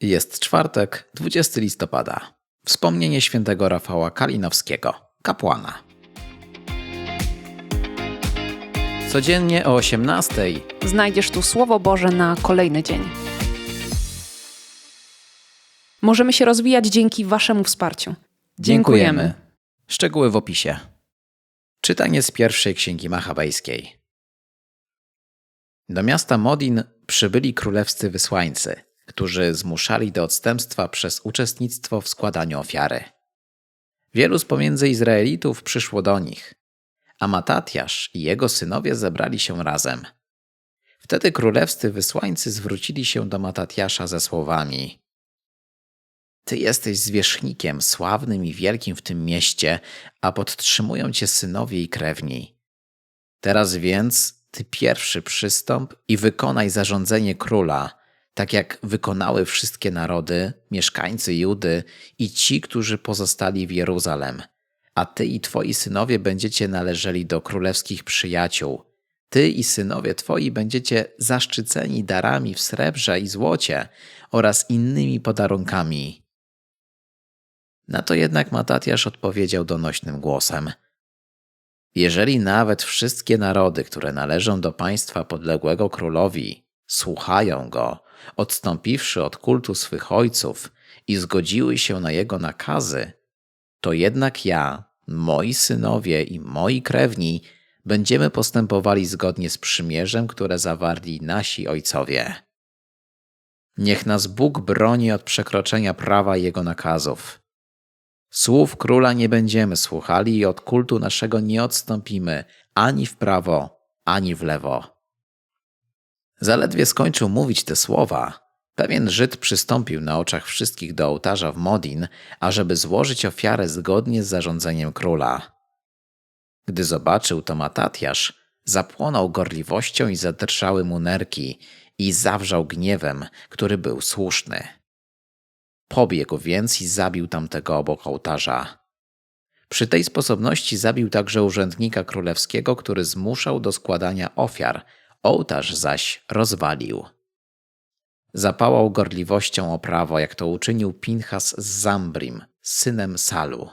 Jest czwartek, 20 listopada. Wspomnienie świętego Rafała Kalinowskiego, kapłana. Codziennie o 18 Znajdziesz tu Słowo Boże na kolejny dzień. Możemy się rozwijać dzięki Waszemu wsparciu. Dziękujemy. Szczegóły w opisie. Czytanie z pierwszej księgi machabejskiej. Do miasta Modin przybyli królewscy wysłańcy, którzy zmuszali do odstępstwa przez uczestnictwo w składaniu ofiary. Wielu z pomiędzy Izraelitów przyszło do nich, a Matatiasz i jego synowie zebrali się razem. Wtedy królewscy wysłańcy zwrócili się do Matatiasza ze słowami: Ty jesteś zwierzchnikiem sławnym i wielkim w tym mieście, a podtrzymują cię synowie i krewni. Teraz więc ty pierwszy przystąp i wykonaj zarządzenie króla, tak jak wykonały wszystkie narody, mieszkańcy Judy i ci, którzy pozostali w Jeruzalem. A ty i twoi synowie będziecie należeli do królewskich przyjaciół. Ty i synowie twoi będziecie zaszczyceni darami w srebrze i złocie oraz innymi podarunkami. Na to jednak Matatiasz odpowiedział donośnym głosem. Jeżeli nawet wszystkie narody, które należą do państwa podległego królowi, słuchają go, odstąpiwszy od kultu swych ojców i zgodziły się na jego nakazy, to jednak ja, moi synowie i moi krewni będziemy postępowali zgodnie z przymierzem, które zawarli nasi ojcowie. Niech nas Bóg broni od przekroczenia prawa jego nakazów. Słów króla nie będziemy słuchali i od kultu naszego nie odstąpimy ani w prawo, ani w lewo. Zaledwie skończył mówić te słowa, pewien Żyd przystąpił na oczach wszystkich do ołtarza w Modin, ażeby złożyć ofiarę zgodnie z zarządzeniem króla. Gdy zobaczył to Matatiasz, zapłonął gorliwością i zadrżały mu nerki i zawrzał gniewem, który był słuszny. Pobiegł więc i zabił tamtego obok ołtarza. Przy tej sposobności zabił także urzędnika królewskiego, który zmuszał do składania ofiar, ołtarz zaś rozwalił. Zapałał gorliwością o prawo, jak to uczynił Pinchas z Zambrim, synem Salu.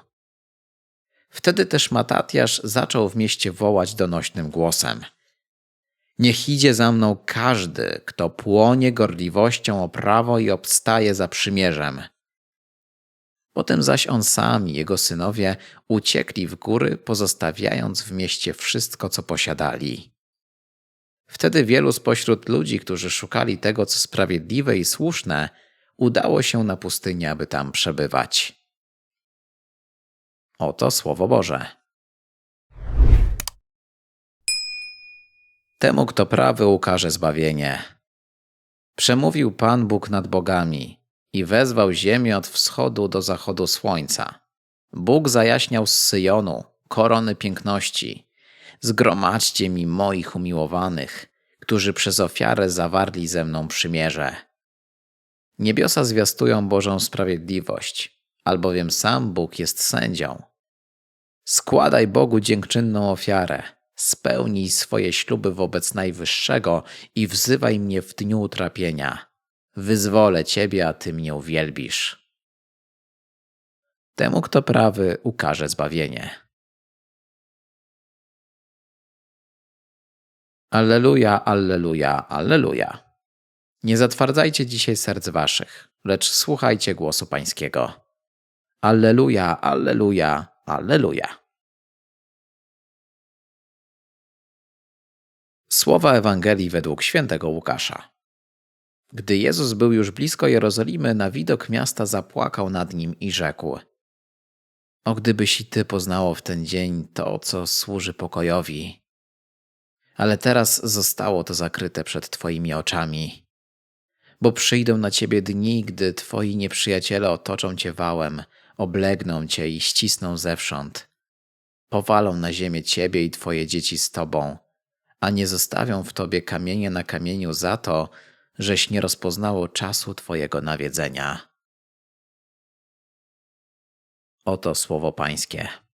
Wtedy też Matatiasz zaczął w mieście wołać donośnym głosem. Niech idzie za mną każdy, kto płonie gorliwością o prawo i obstaje za przymierzem. Potem zaś on sam i jego synowie uciekli w góry, pozostawiając w mieście wszystko, co posiadali. Wtedy wielu spośród ludzi, którzy szukali tego, co sprawiedliwe i słuszne, udało się na pustynię, aby tam przebywać. Oto Słowo Boże. Temu, kto prawy, ukaże zbawienie. Przemówił Pan Bóg nad bogami i wezwał ziemię od wschodu do zachodu słońca. Bóg zajaśniał z Syjonu korony piękności. Zgromadźcie mi moich umiłowanych, którzy przez ofiarę zawarli ze mną przymierze. Niebiosa zwiastują Bożą sprawiedliwość, albowiem sam Bóg jest sędzią. Składaj Bogu dziękczynną ofiarę, spełnij swoje śluby wobec Najwyższego i wzywaj mnie w dniu utrapienia. Wyzwolę Ciebie, a Ty mnie uwielbisz. Temu, kto prawy, ukaże zbawienie. Alleluja, alleluja, alleluja. Nie zatwardzajcie dzisiaj serc waszych, lecz słuchajcie głosu Pańskiego. Alleluja, alleluja, alleluja. Słowa Ewangelii według świętego Łukasza. Gdy Jezus był już blisko Jerozolimy, na widok miasta zapłakał nad nim i rzekł: O gdybyś i ty poznało w ten dzień to, co służy pokojowi, ale teraz zostało to zakryte przed Twoimi oczami. Bo przyjdą na Ciebie dni, gdy Twoi nieprzyjaciele otoczą Cię wałem, oblegną Cię i ścisną zewsząd. Powalą na ziemię Ciebie i Twoje dzieci z Tobą, a nie zostawią w Tobie kamienia na kamieniu za to, żeś nie rozpoznało czasu Twojego nawiedzenia. Oto słowo Pańskie.